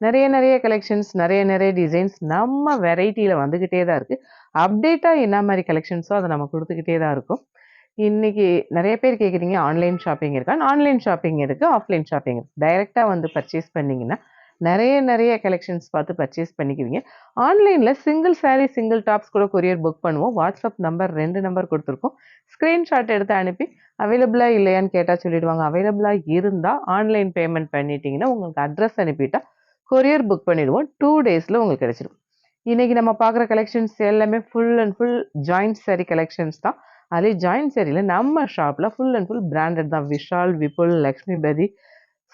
நிறைய நிறைய கலெக்ஷன்ஸ் நிறைய நிறைய டிசைன்ஸ் நம்ம வெரைட்டியில் வந்துக்கிட்டே தான் இருக்குது அப்டேட்டாக என்ன மாதிரி கலெக்ஷன்ஸோ அதை நம்ம கொடுத்துக்கிட்டே தான் இருக்கும். இன்றைக்கி நிறைய பேர் கேட்குறீங்க ஆன்லைன் ஷாப்பிங் இருக்கா? ஆன்லைன் ஷாப்பிங் இருக்குது ஆஃப்லைன் ஷாப்பிங் இருக்குது டைரெக்டாக வந்து பர்ச்சேஸ் பண்ணிங்கன்னா நிறைய நிறைய கலெக்ஷன்ஸ் பார்த்து பர்ச்சேஸ் பண்ணிக்குவீங்க. ஆன்லைனில் சிங்கிள் சாரீ சிங்கிள் டாப்ஸ் கூட கொரியர் புக் பண்ணுவோம். வாட்ஸ்அப் நம்பர் ரெண்டு நம்பர் கொடுத்துருக்கோம். ஸ்க்ரீன்ஷாட் எடுத்து அனுப்பி அவைலபிளாக இல்லையான்னு கேட்டால் சொல்லிடுவாங்க. அவைலபிளாக இருந்தால் ஆன்லைன் பேமெண்ட் பண்ணிட்டீங்கன்னா உங்களுக்கு அட்ரஸ் அனுப்பிட்டா கொரியர் புக் பண்ணிடுவோம். டூ டேஸில் உங்களுக்கு கிடச்சிடும் இன்னைக்கு நம்ம பார்க்குற கலெக்ஷன்ஸ் எல்லாமே full and full joint saree collections தான். அதே ஜாயிண்ட் சாரியில் நம்ம ஷாப்பில் ஃபுல் அண்ட் ஃபுல் பிராண்டட் தான். விஷால் விபுல் லக்ஷ்மிபதி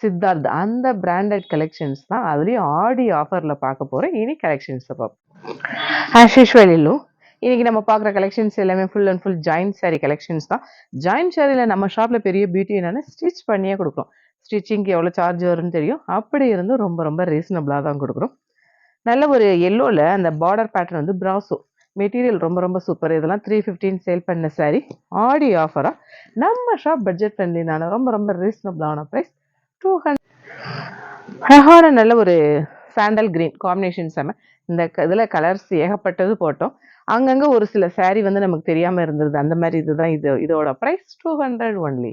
சித்தார்த் அந்த பிராண்டட் கலெக்ஷன்ஸ் தான். அதுலேயும் ஆடி ஆஃபரில் பார்க்க போகிறேன் இனி கலெக்ஷன்ஸை பார்ப்போம். ஆஸ் யூஷுவல் இல்லும் இன்னைக்கு நம்ம பார்க்குற கலெக்ஷன்ஸ் எல்லாமே full and full joint saree collections தான். ஜாயிண்ட் சாரியில் நம்ம ஷாப்பில் பெரிய பியூட்டி என்னென்னா ஸ்டிச் பண்ணியே கொடுக்குறோம் ஸ்டிச்சிங்க்கு எவ்வளோ சார்ஜ் வரும்னு தெரியும். அப்படி இருந்தும் ரொம்ப ரொம்ப ரீசனபிளாக தான் கொடுக்குறோம் நல்ல ஒரு எல்லோவில் அந்த பார்டர் பேட்டர்ன் வந்து ப்ராசோ மெட்டீரியல் ரொம்ப ரொம்ப சூப்பர் இதெல்லாம் த்ரீ ஃபிஃப்டின் சேல் பண்ண saree. ஆடி ஆஃபராக நம்ம ஷாப் பட்ஜெட் ஃப்ரெண்ட்லினால ரொம்ப ரொம்ப ரீசனபிளான ப்ரைஸ் டூ ஹண்ட்ரட் அழகான நல்ல ஒரு சாண்டல் கிரீன் காம்பினேஷன் செம. இந்த இதில் கலர்ஸ் ஏகப்பட்டது போட்டோம். அங்கங்கே ஒரு சில saree வந்து நமக்கு தெரியாமல் இருந்தது. அந்த மாதிரி இதுதான் இது இதோட ப்ரைஸ் டூ ஹண்ட்ரட் ஒன்லி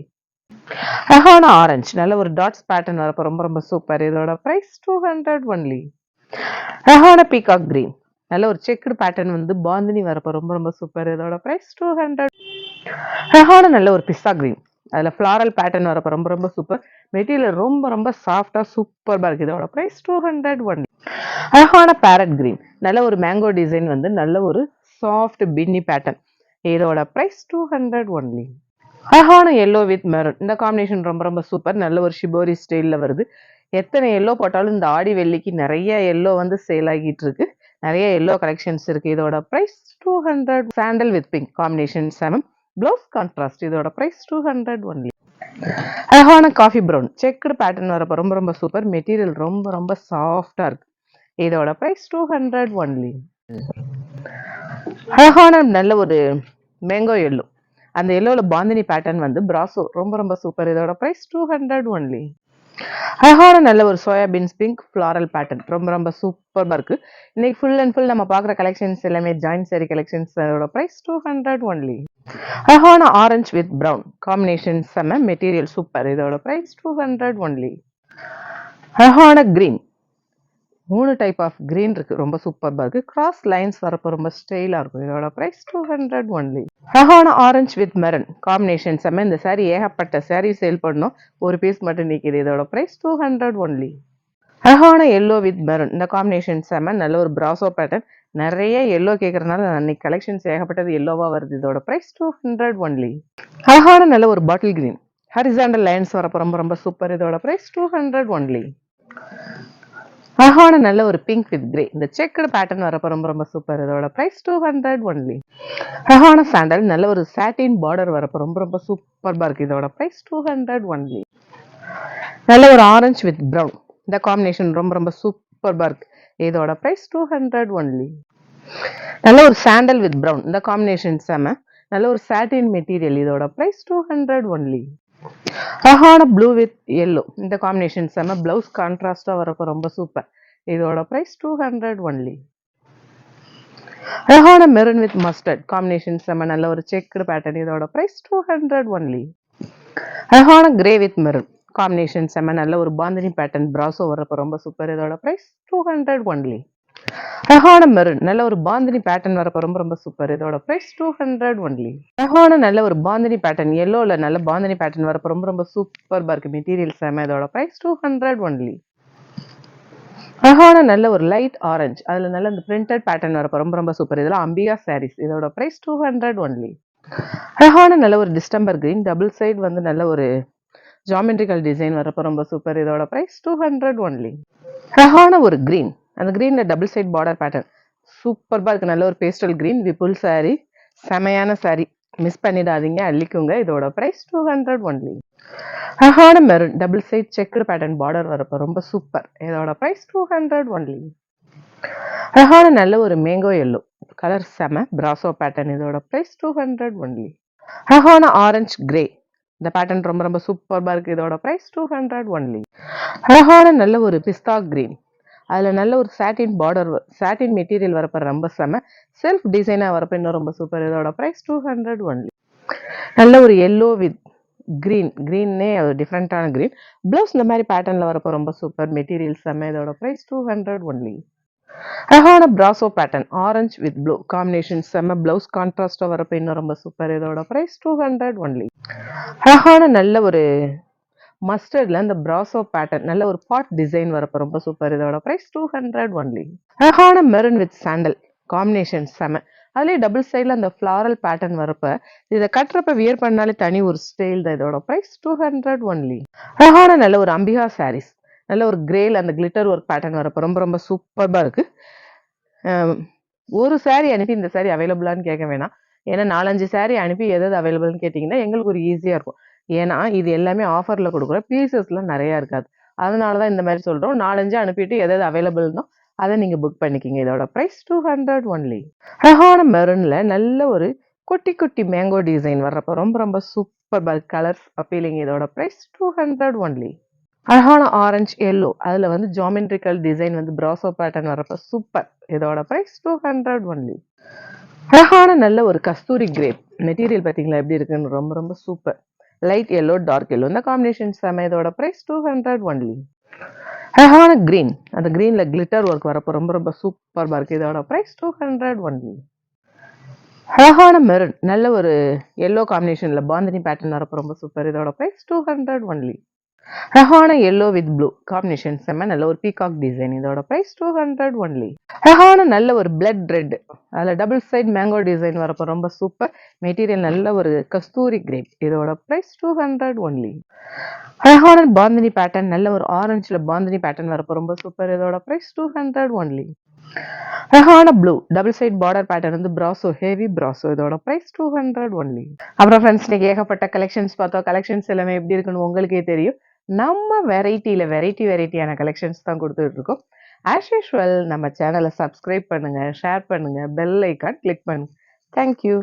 அழகான ஆரஞ்சு நல்ல ஒரு டாட்ஸ் பேட்டர்ன் வரப்போ ரொம்ப ரொம்ப சூப்பர் இதோட ப்ரைஸ் டூ ஹண்ட்ரட் ஒன்லி அழகான பீகாக் க்ரீன் நல்ல ஒரு செக்குடு பேட்டர்ன் வந்து பாந்தினி வரப்போ ரொம்ப ரொம்ப சூப்பர் இதோட ப்ரைஸ் டூ ஹண்ட்ரட் அழகான நல்ல ஒரு பிஸ்ஸா க்ரீன் அதில் ஃப்ளாரல் பேட்டர்ன் வரப்போ ரொம்ப ரொம்ப சூப்பர் மெட்டீரியல் ரொம்ப ரொம்ப சாஃப்டாக சூப்பராக இருக்குது இதோட ப்ரைஸ் டூ ஹண்ட்ரட் ஒன்லி அழகான பேரட் க்ரீன் நல்ல ஒரு மேங்கோ டிசைன் வந்து நல்ல ஒரு சாஃப்ட் பின்னி பேட்டர்ன் இதோட ப்ரைஸ் டூ ஹண்ட்ரட் ஒன்லி அழகான எல்லோ வித் மெரூன் இந்த காம்பினேஷன் ரொம்ப ரொம்ப சூப்பர் நல்ல ஒரு ஷிபோரி ஸ்டைலில் வருது. எத்தனை எல்லோ போட்டாலும் இந்த ஆடி வெள்ளிக்கு நிறைய எல்லோ வந்து சேல் ஆகிட்டு இருக்கு. நிறைய எல்லோ கலெக்ஷன்ஸ் இருக்கு. இதோட price two hundred sandal with pink combination seven blouse contrast இதோட ப்ரைஸ் டூ ஹண்ட்ரட் ஒன்லி அழகான காஃபி ப்ரௌன் செக்குடு பேட்டர்ன் வரப்போ ரொம்ப ரொம்ப சூப்பர் மெட்டீரியல் ரொம்ப ரொம்ப சாஃப்டாக இருக்கு. இதோட ப்ரைஸ் டூ ஹண்ட்ரட் ஒன்லி அழகான நல்ல ஒரு மேங்கோ எல்லோ அந்த எல்லோவில் பாந்தினி பேட்டர்ன் வந்து பிராசோ ரொம்ப ரொம்ப சூப்பர் இதோட ப்ரைஸ் டூ ஹண்ட்ரட் ஒன்லி அழகான நல்ல ஒரு சோயாபீன்ஸ் பிங்க் ஃப்ளாரல் பேட்டர்ன் ரொம்ப ரொம்ப சூப்பராக இருக்குது இன்னைக்கு ஃபுல் அண்ட் ஃபுல் நம்ம பார்க்குற கலெக்ஷன்ஸ் எல்லாமே ஜாயின்ட் சேரி கலெக்ஷன்ஸ் அதோட ப்ரைஸ் டூ ஹண்ட்ரட் ஒன்லி அழகான ஆரஞ்சு வித் ப்ரௌன் காம்பினேஷன் செம்ம மெட்டீரியல் சூப்பர் இதோட ப்ரைஸ் டூ ஹண்ட்ரட் ஒன்லி அழகான கிரீன் மூணு டைப் ஆஃப் கிரீன் இருக்கு. ரொம்ப சூப்பராக இருக்குது கிராஸ் லைன்ஸ் வரப்போ ரொம்ப ஸ்டைலாக இருக்கும். இதோட ப்ரைஸ் டூ ஹண்ட்ரட் ஒன்லி அழகான ஆரஞ்ச் வித் மெரன் காம்பினேஷன் செம்ம இந்த சாரீ ஏகப்பட்ட சாரீ சேல் பண்ணோம். ஒரு பீஸ் மட்டும் நிற்கிது இதோட ப்ரைஸ் டூ ஹண்ட்ரட் ஒன்லி அழகான எல்லோ வித் மெரூன் இந்த காம்பினேஷன் செம்ம நல்ல ஒரு ப்ராசோ பேட்டர்ன் நிறைய எல்லோ கேட்குறதுனால அன்னைக்கு கலெக்ஷன்ஸ் ஏகப்பட்டது எல்லோவா வருது. இதோட ப்ரைஸ் டூ ஹண்ட்ரட் ஒன்லி அழகான நல்ல ஒரு பாட்டில் கிரீன் ஹரிசாண்டல் லைன்ஸ் வரப்போ ரொம்ப ரொம்ப சூப்பர் இதோட ப்ரைஸ் டூ ஹண்ட்ரட் ஒன்லி அழகான நல்ல ஒரு பிங்க் வித் கிரே இந்த செக்குடு பேட்டர்ன் வரப்போ ரொம்ப ரொம்ப சூப்பர் இதோட ப்ரைஸ் டூ ஹண்ட்ரட் ஒன்லி அழகான சாண்டல் நல்ல ஒரு சாட்டின் பார்டர் வரப்போ ரொம்ப ரொம்ப சூப்பராக இருக்கு. இதோட ப்ரைஸ் டூ ஹண்ட்ரட் ஒன்லி நல்ல ஒரு ஆரஞ்சு வித் ப்ரௌன் இந்த காம்பினேஷன் ரொம்ப ரொம்ப சூப்பராக இருக்கு. இதோட ப்ரைஸ் டூ ஹண்ட்ரட் ஒன்லி நல்ல ஒரு சாண்டல் வித் ப்ரௌன் இந்த காம்பினேஷன் செம. நல்ல ஒரு சாட்டின் மெட்டீரியல் இதோட ப்ரைஸ் டூ ஹண்ட்ரட் ஒன்லி அழகான ப்ளூ வித் எல்லோ இந்த காம்பினேஷன் செம்ம ப்ளவுஸ் கான்ட்ராஸ்டாக வரப்போ ரொம்ப சூப்பர் இதோட ப்ரைஸ் டூ ஹண்ட்ரட் ஒன்லி அழகான மெரூன் வித் மஸ்டர்ட் காம்பினேஷன் செம்ம நல்ல ஒரு செக்குடு பேட்டர்ன் இதோட ப்ரைஸ் டூ ஹண்ட்ரட் ஒன்லி அழகான கிரே வித் மெரூன் காம்பினேஷன் செம்ம நல்ல ஒரு பாந்தினி பேட்டர்ன் பிராசோ வரப்போ ரொம்ப சூப்பர் இதோட ப்ரைஸ் டூ ஹண்ட்ரட் ஒன்லி ரஹான மெரூன் நல்ல ஒரு பாந்தினி பேட்டர்ன் வரப்போ ரொம்ப ரொம்ப சூப்பர் இதோட ப்ரைஸ் டூ ஹண்ட்ரட் ஒன்லி அழகான நல்ல ஒரு பாந்தினி பேட்டர்ன் எல்லோவில் நல்ல பாந்தினி பேட்டர்ன் வரப்போ ரொம்ப ரொம்ப சூப்பர் இருக்கு. மெட்டீரியல் செம இதோட ப்ரைஸ் டூ ஹண்ட்ரட் ஒன்லி அழகான நல்ல ஒரு லைட் ஆரஞ்சு அதில் நல்ல இந்த பிரிண்டட் பேட்டர்ன் வரப்போ ரொம்ப ரொம்ப சூப்பர் இதெல்லாம் அம்பிகா சாரீஸ் இதோட ப்ரைஸ் டூ ஹண்ட்ரட் ஒன்லி அழகான நல்ல ஒரு டிஸ்டம்பர் கிரீன் டபுள் சைடு வந்து நல்ல ஒரு ஜாமெட்ரிக்கல் டிசைன் வரப்போ ரொம்ப சூப்பர் இதோட ப்ரைஸ் டூ ஹண்ட்ரட் ஒன்லி அழகான ஒரு கிரீன் அந்த க்ரீனில் டபுள் சைட் பார்டர் பேட்டர்ன் சூப்பர்பாக இருக்குது நல்ல ஒரு பேஸ்டல் க்ரீன் விபுல் saree. செமையான saree. மிஸ் பண்ணிடாதீங்க. அள்ளிக்குங்க. இதோட ப்ரைஸ் டூ ஹண்ட்ரட் ஒன்லி அழகான maroon double side checked pattern border வரப்போ ரொம்ப சூப்பர் இதோட ப்ரைஸ் டூ ஹண்ட்ரட் ஒன்லி அழகான நல்ல ஒரு மேங்கோ எல்லோ கலர் செம. பிராசோ பேட்டர்ன் இதோட ப்ரைஸ் டூ ஹண்ட்ரட் ஒன்லி அழகான ஆரஞ்சு கிரே இந்த பேட்டர்ன் ரொம்ப ரொம்ப சூப்பர்பாக இருக்குது இதோட ப்ரைஸ் டூ ஹண்ட்ரட் ஒன்லி அழகான நல்ல ஒரு பிஸ்தா கிரீன் அதில் நல்ல ஒரு சாட்டின் பார்டர் சாட்டின் மெட்டீரியல் வரப்போ ரொம்ப செம. செல்ஃப் டிசைனாக வரப்போ இன்னும் ரொம்ப சூப்பர் இதோட ப்ரைஸ் டூ ஹண்ட்ரட் ஒன்லி நல்ல ஒரு எல்லோ வித் க்ரீன் க்ரீன்னே அது டிஃப்ரெண்ட்டான க்ரீன் ப்ளவுஸ் இந்த மாதிரி பேட்டர்னில் வரப்போ ரொம்ப சூப்பர் மெட்டீரியல் செம்ம இதோட ப்ரைஸ் டூ ஹண்ட்ரட் ஒன்லி அழகான brasso pattern orange with blue combination செம்ம ப்ளவுஸ் கான்ட்ராஸ்டாக வரப்போ இன்னும் ரொம்ப சூப்பர் இதோட ப்ரைஸ் டூ ஹண்ட்ரட் ஒன்லி அழகான நல்ல ஒரு மஸ்டர்டில் இந்த பிராசோ பேட்டர்ன் நல்ல ஒரு பாட் டிசைன் வரப்போ ரொம்ப சூப்பர் இதோட ப்ரைஸ் டூ ஹண்ட்ரட் ஒன்லி அழகான மெரூன் வித் சாண்டல் காம்பினேஷன் செம. அதுலேயே டபுள் சைடில் அந்த ஃப்ளாரல் பேட்டர்ன் வரப்ப இதை கட்டுறப்ப வியர் பண்ணாலே தனி ஒரு ஸ்டைல் தான் இதோட ப்ரைஸ் டூ ஹண்ட்ரட் ஒன்லி அழகான நல்ல ஒரு அம்பிகா சாரீஸ் நல்ல ஒரு கிரேல அந்த கிளிட்டர் ஒர்க் பேட்டர்ன் வரப்போ ரொம்ப ரொம்ப சூப்பராக இருக்குது ஒரு saree அனுப்பி இந்த saree அவைலபிளான்னு கேட்க வேணாம். ஏன்னா நாலஞ்சு saree அனுப்பி எதாவது அவைலபிள்னு கேட்டிங்கன்னா எங்களுக்கு ஒரு ஈஸியாக இருக்கும். ஏன்னா இது எல்லாமே ஆஃபரில் கொடுக்குற பீசஸ்லாம் நிறையா இருக்காது. அதனால தான் இந்த மாதிரி சொல்கிறோம் நாலஞ்சு அனுப்பிட்டு எது எது அவைலபிள்னோ அதை நீங்கள் புக் பண்ணிக்கிங்க. இதோட ப்ரைஸ் டூ ஹண்ட்ரட் ஒன்லி அழகான மெரூனில் நல்ல ஒரு குட்டி குட்டி மேங்கோ டிசைன் வர்றப்போ ரொம்ப ரொம்ப சூப்பர் கலர்ஸ் அப்பீலிங் இதோட ப்ரைஸ் டூ ஹண்ட்ரட் ஒன்லி அழகான ஆரஞ்சு எல்லோ அதில் வந்து ஜாமெண்ட்ரிக்கல் டிசைன் வந்து ப்ராசோ பேட்டர்ன் வரப்போ சூப்பர் இதோட ப்ரைஸ் டூ ஹண்ட்ரட் ஒன்லி அழகான நல்ல ஒரு கஸ்தூரி கிரேப் மெட்டீரியல் பார்த்தீங்களா? எப்படி இருக்குன்னு ரொம்ப ரொம்ப super light yellow dark yellow இந்த காம்பினேஷன் செம இதோட ப்ரைஸ் டூ ஹண்ட்ரட் ஒன்லி அழகான கிரீன் அந்த கிரீனில் கிளிட்டர் ஒர்க் வரப்போ ரொம்ப ரொம்ப சூப்பராக இருக்குது இதோட ப்ரைஸ் டூ ஹண்ட்ரட் ஒன்லி அழகான மெரூன் நல்ல ஒரு எல்லோ காம்பினேஷனில் பாந்தினி பேட்டர்ன் வரப்போ ரொம்ப சூப்பர் இதோட ப்ரைஸ் டூ ஹண்ட்ரட் ஒன்லி அழகான எல்லோ வித் ப்ளூ காம்பினேஷன் செம்ம நல்ல ஒரு பீகாக் டிசைன் இதோட ப்ரைஸ் டூ ஹண்ட்ரட் ஒன்லி அழகான நல்ல ஒரு பிளட் ரெட் அதில் டபுள் சைட் மேங்கோ டிசைன் வரப்போ ரொம்ப சூப்பர் மெட்டீரியல் நல்ல ஒரு கஸ்தூரி கிரேப் இதோட ப்ரைஸ் டூ ஹண்ட்ரட் ஒன்லி அழகான பாந்தினி பேட்டர்ன் நல்ல ஒரு ஆரஞ்சில் பாந்தினி பேட்டர்ன் வரப்போ ரொம்ப சூப்பர் இதோட ப்ரைஸ் டூ ஹண்ட்ரட் ஒன்லி அழகான blue double side border pattern வந்து பிராசோ ஹெவி பிராசோ இதோட ப்ரைஸ் டூ ஹண்ட்ரட் ஒன்லி அப்புறம் ஃப்ரெண்ட்ஸ் இன்னைக்கு ஏகப்பட்ட கலெக்ஷன்ஸ் பார்த்தோம். கலெக்ஷன்ஸ் எல்லாமே எப்படி இருக்குன்னு உங்களுக்கே தெரியும். நம்ம வெரைட்டியில் வெரைட்டி வெரைட்டியான கலெக்ஷன்ஸ் தான் கொடுத்துட்ருக்கோம். ஆஸ் யூஷுவல் நம்ம சேனலை சப்ஸ்கிரைப் பண்ணுங்கள் ஷேர் பண்ணுங்கள் பெல் ஐக்கான் கிளிக் பண்ணுங்கள் தேங்க்யூ